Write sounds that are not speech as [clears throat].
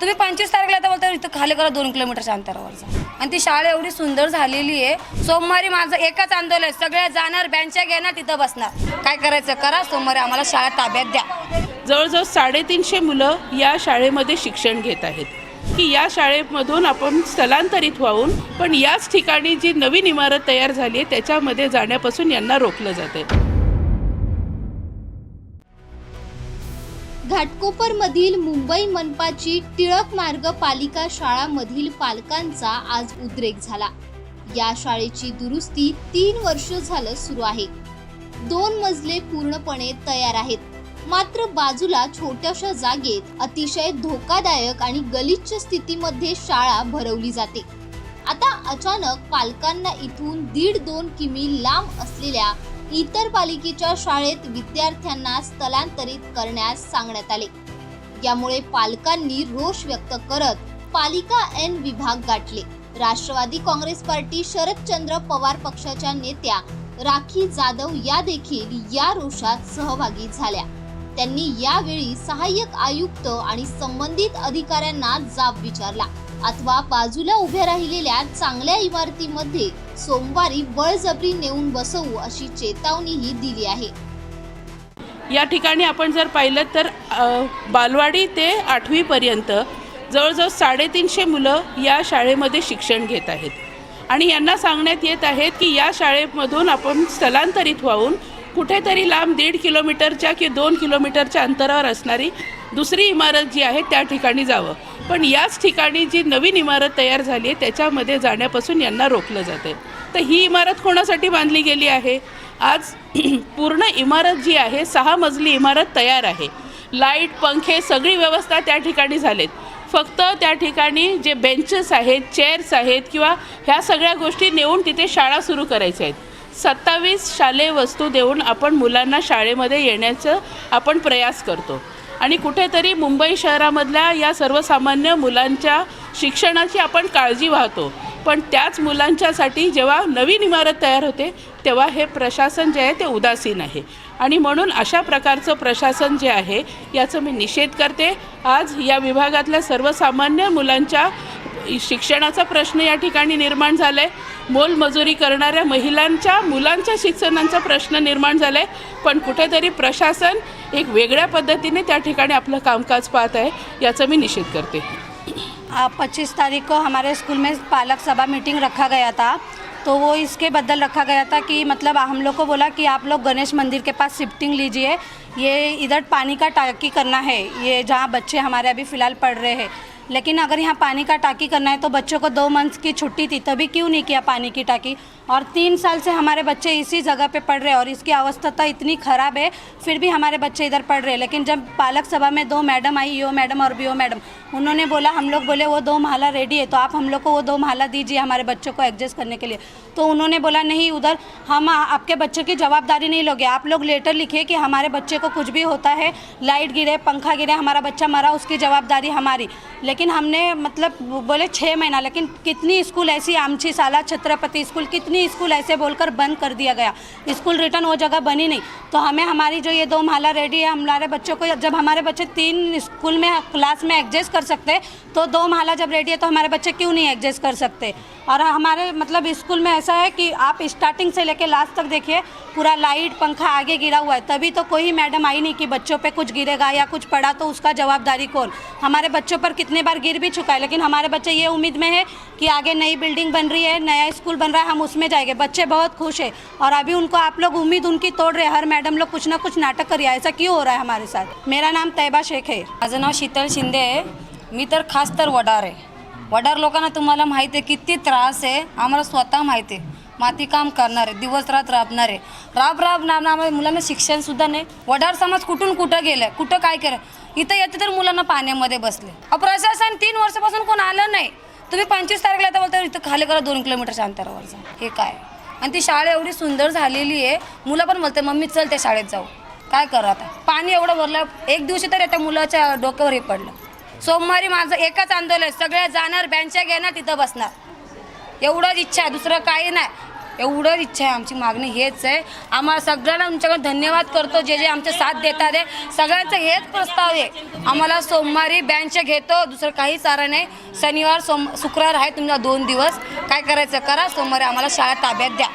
तुम्ही पंचवीस तारखेला आता बोलता इथं खाली करा दोन किलोमीटरच्या अंतरावरचा. आणि ती शाळा एवढी सुंदर झालेली आहे. सोमवारी माझं एकच आंदोलन आहे. सगळ्या जाणार बँच्या घेणार तिथं बसणार. काय करायचं? करा. सोमवारी आम्हाला शाळा ताब्यात द्या. जवळजवळ साडेतीनशे मुलं या शाळेमध्ये शिक्षण घेत आहेत. की या शाळेमधून आपण स्थलांतरित व्हावून पण याच ठिकाणी जी नवीन इमारत तयार झाली आहे त्याच्यामध्ये जाण्यापासून यांना रोखलं जाते घाटकोपरमधील मुंबई मनपाची टिळक मार्ग पालिका शाळामधील पालकांचा आज उद्रेक झाला. या शाळेची दुरुस्ती तीन वर्ष झालं सुरू आहे. दोन मजले पूर्णपणे तयार आहेत. मात्र बाजूला छोट्याशा जागेत अतिशय धोकादायक आणि गलिच्छ स्थितीमध्ये शाळा भरवली जाते. आता अचानक पालकांना इथून दीड दोन किमी लांब असलेल्या इतर पालिकेच्या शाळेत विद्यार्थ्यांना स्थलांतरित करण्यास सांगण्यात आले. यामुळे पालकांनी रोष व्यक्त करत पालिका एन विभाग गाठले. राष्ट्रवादी काँग्रेस पार्टी शरदचंद्र पवार पक्षाच्या नेत्या राखी जाधव या देखील या रोषात सहभागी झाल्या. त्यांनी यावेळी सहाय्यक आयुक्त आणि संबंधित अधिकाऱ्यांना जाब विचारला. अथवा बाजूला उभ्या राहिलेल्या चांगल्या इमारतीमध्ये सोमवारी बळजबरी नेऊन बसवू अशी चेतावणीही दिली आहे. या ठिकाणी आपण जर पाहिलं तर बालवाडी ते आठवीपर्यंत जवळजवळ साडेतीनशे मुलं या शाळेमध्ये शिक्षण घेत आहेत. आणि यांना सांगण्यात येत आहेत की या शाळेमधून आपण स्थलांतरित व्हावून कुठेतरी लांब दीड किलोमीटरच्या की दोन किलोमीटरच्या अंतरावर असणारी दुसरी इमारत जी आहे त्या ठिकाणी जावं. पण याच ठिकाणी जी नवीन इमारत तयार झाली आहे त्याच्यामध्ये जाण्यापासून यांना रोखलं जाते तर ही इमारत कोणासाठी बांधली गेली आहे? आज [clears throat] पूर्ण इमारत जी आहे सहा मजली इमारत तयार आहे. लाइट पंखे सगळी व्यवस्था त्या ठिकाणी झालेत. फक्त त्या ठिकाणी जे बेंचेस आहेत चेअर्स आहेत किंवा ह्या सगळ्या गोष्टी नेऊन तिथे शाळा सुरू करायच्या आहेत. सत्तावीस शालेय वस्तू देऊन आपण मुलांना शाळेमध्ये येण्याचं आपण प्रयास करतो. आणि कुठेतरी मुंबई शहरामधल्या या सर्वसामान्य मुलांच्या शिक्षणाची आपण काळजी वाहतो. पण त्याच मुलांच्यासाठी जेव्हा नवीन इमारत तयार होते तेव्हा हे प्रशासन जे आहे ते उदासीन आहे. आणि म्हणून अशा प्रकारचं प्रशासन जे आहे याचं मी निषेध करते. आज या विभागातल्या सर्वसामान्य मुलांच्या शिक्षणाचा प्रश्न या ठिकाणी निर्माण झाला आहे मोलमजुरी करणाऱ्या महिलांच्या मुलांच्या शिक्षणाचा प्रश्न निर्माण झाला आहे पण कुठेतरी प्रशासन एक वेगळ्या पद्धतीने त्या ठिकाणी आपलं कामकाज पाहत आहे याचा मी निषेध करते. पच्चीस तारीख को हमारे स्कूल में पालक सभा मीटिंग रखा गया था। तो वो इसके बदल रखा गया था कि मतलब हम लोग को बोला कि आप लोग गणेश मंदिर के पास शिफ्टिंग लीजिए। ये इधर पानी का टाकी करना है। ये जहाँ बच्चे हमारे अभी फ़िलहाल पढ़ रहे हैं। लेकिन अगर यहाँ पानी का टाकी करना है तो बच्चों को दो मंथ की छुट्टी थी, तभी क्यों नहीं किया पानी की टाकी? और तीन साल से हमारे बच्चे इसी जगह पे पढ़ रहे हैं और इसकी अवस्था इतनी ख़राब है, फिर भी हमारे बच्चे इधर पढ़ रहे हैं। लेकिन जब पालक सभा में दो मैडम आई, यो मैडम और बीओ मैडम उन्होंने बोला, हम लोग बोले, वो दो महला रेडी है तो आप हम लोग को वो दो महला दीजिए हमारे बच्चों को एडजस्ट करने के लिए. तो उन्होंने बोला, नहीं, उधर हम आपके बच्चों की जवाबदारी नहीं लोगे। आप लोग लेटर लिखिए कि हमारे बच्चे को कुछ भी होता है लाइट गिरे, पंखा गिरे, हमारा बच्चा मरा, उसकी जवाबदारी हमारी। लेकिन हमने मतलब बोले छः महीना, लेकिन कितनी स्कूल ऐसी आमची साला, छत्रपति स्कूल, कितनी स्कूल ऐसे बोलकर बंद कर दिया गया। स्कूल रिटर्न वो जगह बनी नहीं। तो हमें हमारी जो ये दो माला रेडी है, हमारे बच्चों को, जब हमारे बच्चे तीन स्कूल में क्लास में एडजस्ट कर सकते हैं, तो दो माला जब रेडी है तो हमारे बच्चे क्यों नहीं एडजस्ट कर सकते? और हमारे मतलब स्कूल में ऐसा है कि आप स्टार्टिंग से लेकर लास्ट तक देखिए पूरा लाइट पंखा आगे गिरा हुआ है। तभी तो कोई मैडम आई नहीं कि बच्चों पे कुछ गिरेगा या कुछ पड़ा तो उसका जवाबदारी कौन? हमारे बच्चों पर कितने बार गिर भी चुका है लेकिन हमारे बच्चे ये उम्मीद में है कि आगे नई बिल्डिंग बन रही है नया स्कूल बन रहा है हम उसमें जाएँगे। बच्चे बहुत खुश है और अभी उनको आप लोग उम्मीद उनकी तोड़ रहे हर मैडम लोग कुछ ना कुछ नाटक करिए ऐसा क्यों हो रहा है हमारे साथ? मेरा नाम तैबा शेख है। माझं शीतल शिंदे आहे। मी तर खास तर वडार आहे. वडार लोकांना तुम्हाला माहिती आहे किती त्रास आहे. आम्हाला स्वतः माहिती आहे. माती काम करणारे दिवस रात राबणारे राब राब ना आम्हाला मुलांना शिक्षणसुद्धा नाही. वडार समाज कुठून कुठं गेलं कुठं काय केलं? इथं येते तर मुलांना पाण्यामध्ये बसले. प्रशासन तीन वर्षापासून कोण आलं नाही. तुम्ही पंचवीस तारखेला आता बोलता इथं खाली करा दोन किलोमीटरच्या अंतरावरचा हे काय? आणि ती शाळा एवढी सुंदर झालेली आहे. मुलं पण बोलते मम्मी चल त्या शाळेत जाऊ. काय करा आता? पाणी एवढं भरलं एक दिवशी तरी आता मुलाच्या डोक्यावर हे पडलं. सोमवारी माझं एकच आंदोलन सगळ्या जाणार बँच्या घेणार तिथं बसणार. एवढंच इच्छा आहे दुसरं काही नाही. एवढंच इच्छा आहे आमची मागणी हेच आहे. आम्हाला सगळ्यांना तुमच्याकडे धन्यवाद करतो जे जे आमचे साथ देतात आहे. सगळ्यांचं हेच प्रस्ताव आहे. आम्हाला सोमवारी बँच घेतो दुसरं काही चारा नाही. शनिवार सोम शुक्रवार आहे तुमचा दोन दिवस. काय करायचं करा सोमवारी आम्हाला शाळा ताब्यात द्या.